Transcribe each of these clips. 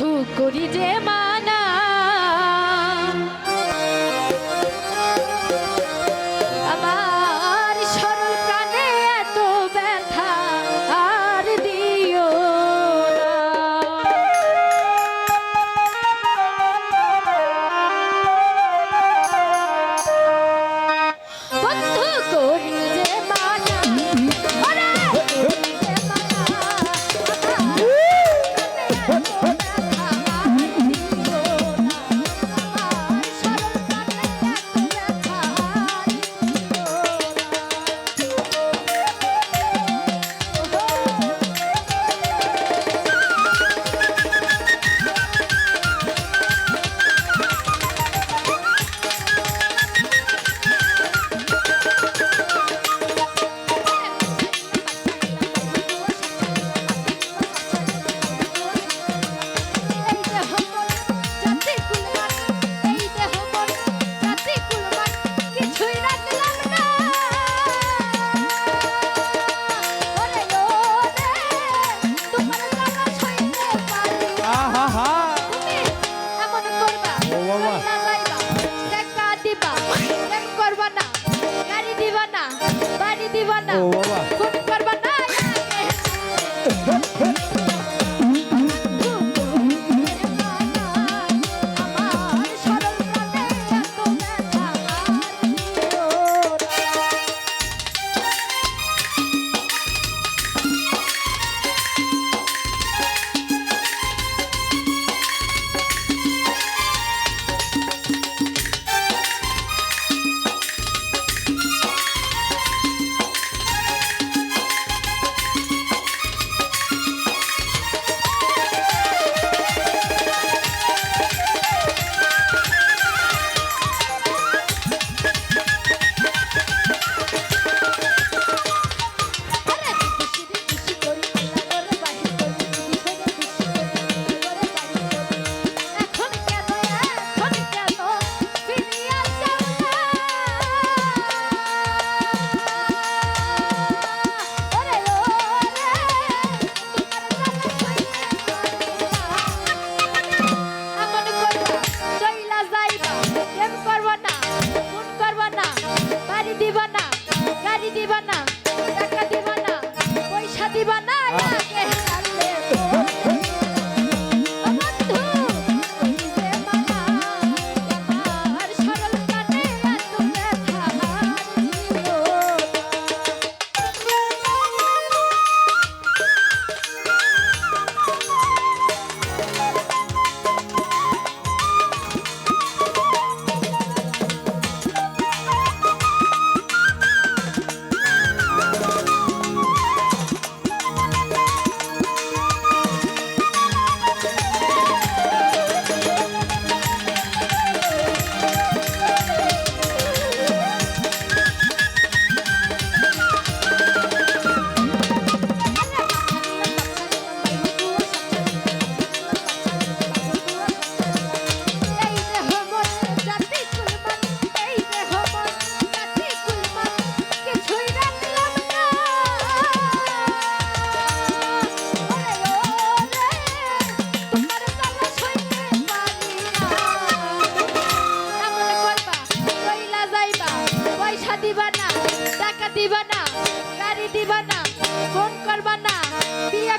বন্ধু করি যে মানা না ও বাবা।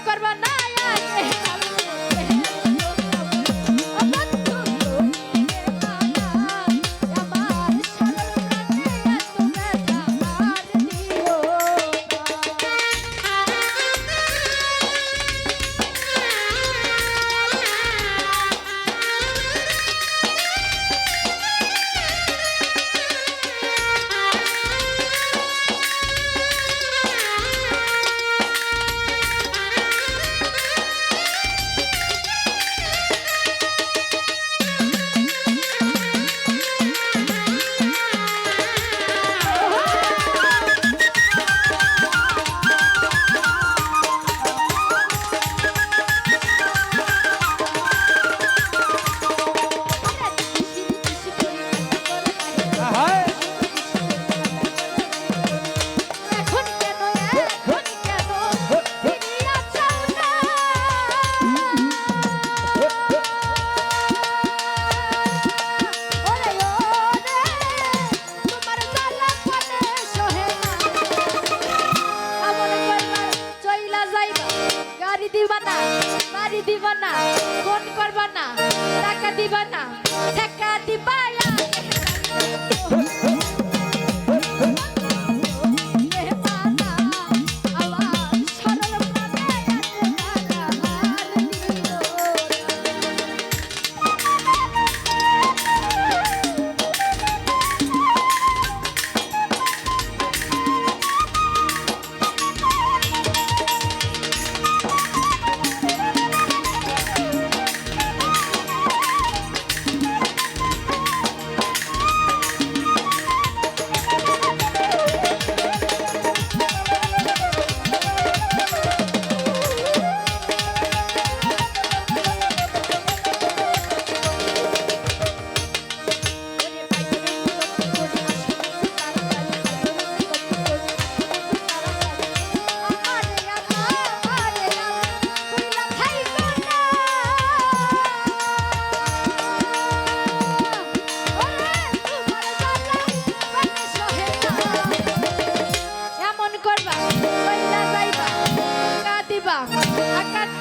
করবা না। দিবা না। দিবা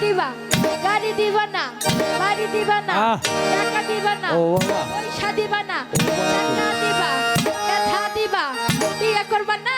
দিবা গাড়ি দিবা না বাড়ি দিবা না। টাকা দিবা না। পয়সা দিবা না দিবা ব্যথা দিবা বিয়ে করবা না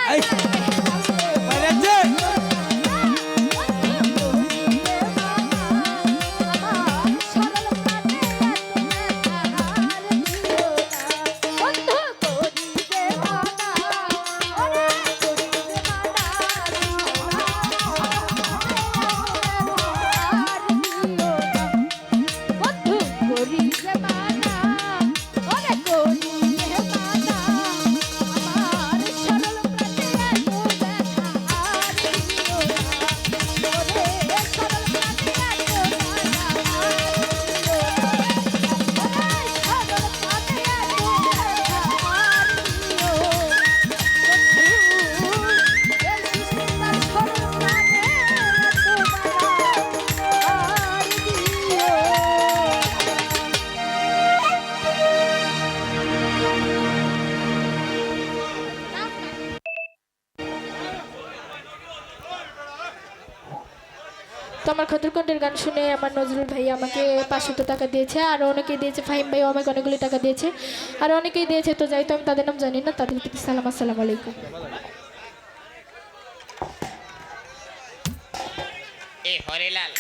তো আমার খন্ডের গান শুনে আমার নজরুল ভাই আমাকে পাঁচশত টাকা দিয়েছে, আর অনেকেই দিয়েছে, ফাহিম ভাই আমাকে অনেকগুলি টাকা দিয়েছে, আর অনেকেই দিয়েছে, তো যাই তো, আমি তাদের নাম জানি না, তাদের প্রতি সালাম, আসসালামু আলাইকুম। এ হরিলাল